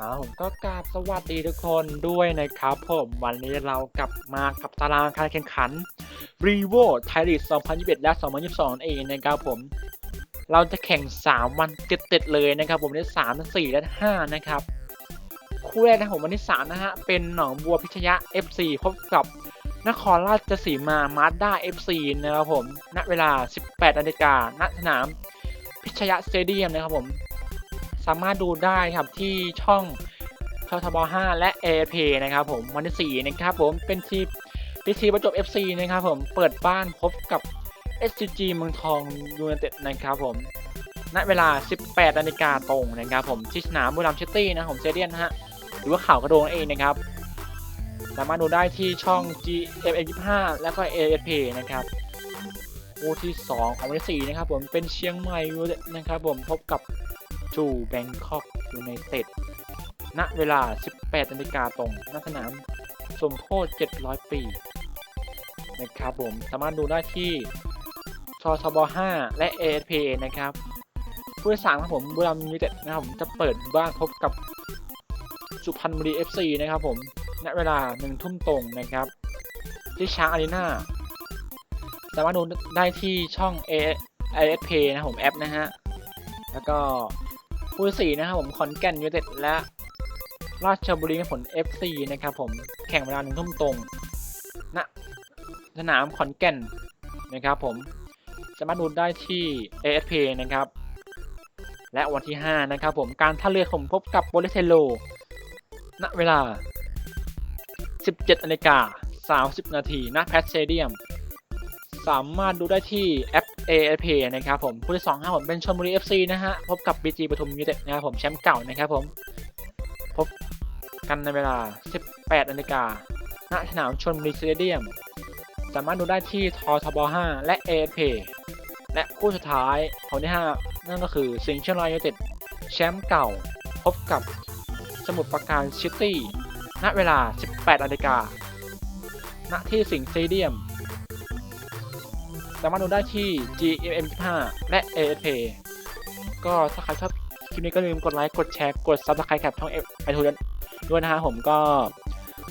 อ่าผมก็กราบสวัสดีทุกคนด้วยนะครับผมวันนี้เรากลับมากับตารางการแข่งขัน r e v o ไทยลีก2021 และ 2022นั่นเองนะครับผม เราจะแข่ง 3 วันติดๆเลยนะครับผมใน3 4 และ 5 นะครับ คู่แรกนะครับผมวันที่ 3 นะฮะ เป็นหนองบัวพิชยะ FC พบกับนครราชสีมามาสด้า FC นะครับผม ณ เวลา 18นาฬิกาณสนาม พิชยะสเตเดียมนะครับผมามารถดูได้ครับที่ช่องททบ5และ AP นะครับผมวันที่4นะครับผมเป็นทีพีทีประจบ FC นะครับผมเปิดบ้านพบกับ SCG เมืองทองยูไนเต็ดนะครับผมณเวลา 18นาฬิกาตรงนะครับผมที่สนามบุรีรัมย์ซิตี้นะผมเซเดียนฮะหรือว่าข่าวกระโดงเองนะครับ สามารถดูได้ที่ช่อง GMM25 แล้วก็ AFP นะครับคู่ที่ 2 ของวันที่4นะครับผมเป็นเชียงใหม่ยูไนเต็ดนะครับผมพบกับ จูแบงคอกยูไนเต็ดณเวลา 18นาฬิกาตรงณสนามสมโพธิ700 ปีนะครับผมสามารถดูได้ที่ชทบ 5 และ ASP นะครับผู้ที่สามครับผมบุรีรัมย์ยูไนเต็ดนะครับผมจะเปิดบ้านพบกับสุพรรณบุรี FC นะครับผมณเวลา1ทุ่มตรงนะครับ ที่ช้างอารีนาสามารถดูได้ที่ช่อง ASP นะผมแอปนะฮะ แล้วก็ คู่ที่สี่นะครับผมขอนแก่นยูเต็ดและ ราชบุรีผล FC นะครับผมแข่งเวลาหนึ่งทุ่มตรงณสนามขอนแก่นนะครับผมสามารถดูได้ที่ ASP นะครับ และวันที่ 5 นะครับผมการท่าเรือผมพบกับโบเลเทโล ณเวลา 17นาฬิกา30 นาทีณแพทสเตเดียม สามารถดูได้ที่แอป AFP นะครับผมคู่ที่สองครับผมเป็นชลบุรี FC นะฮะพบกับ BG ปทุมยูเต็ดนะครับผมแชมป์เก่านะครับผมพบกันในเวลา 18นาฬิกาณสนามชลบุรีสเตเดียม สามารถดูได้ที่ททบ5และ AFP และคู่สุดท้ายของที่5นั่นก็คือสิงห์เชียงรายยูเต็ดแชมป์เก่า พบกับสมุทรปราการซิตี้ณเวลา 18นาฬิกาณที่สิงห์สเตเดียม สามารถดูได้ที่ GMM25 และ ASP ก็ถ้าใครชอบคลิปนี้ก็อย่าลืมกดไลค์ กดแชร์ กด Subscribe กับช่องไอทูนด้วยนะฮะผมก็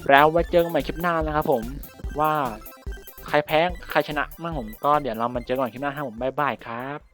แล้วไว้เจอกันใหม่คลิปหน้านะครับผมว่าใครแพ้ ใครชนะมั่งผมก็เดี๋ยวเรามาเจอกันใหม่คลิปหน้าครับผมบ๊ายบายครับ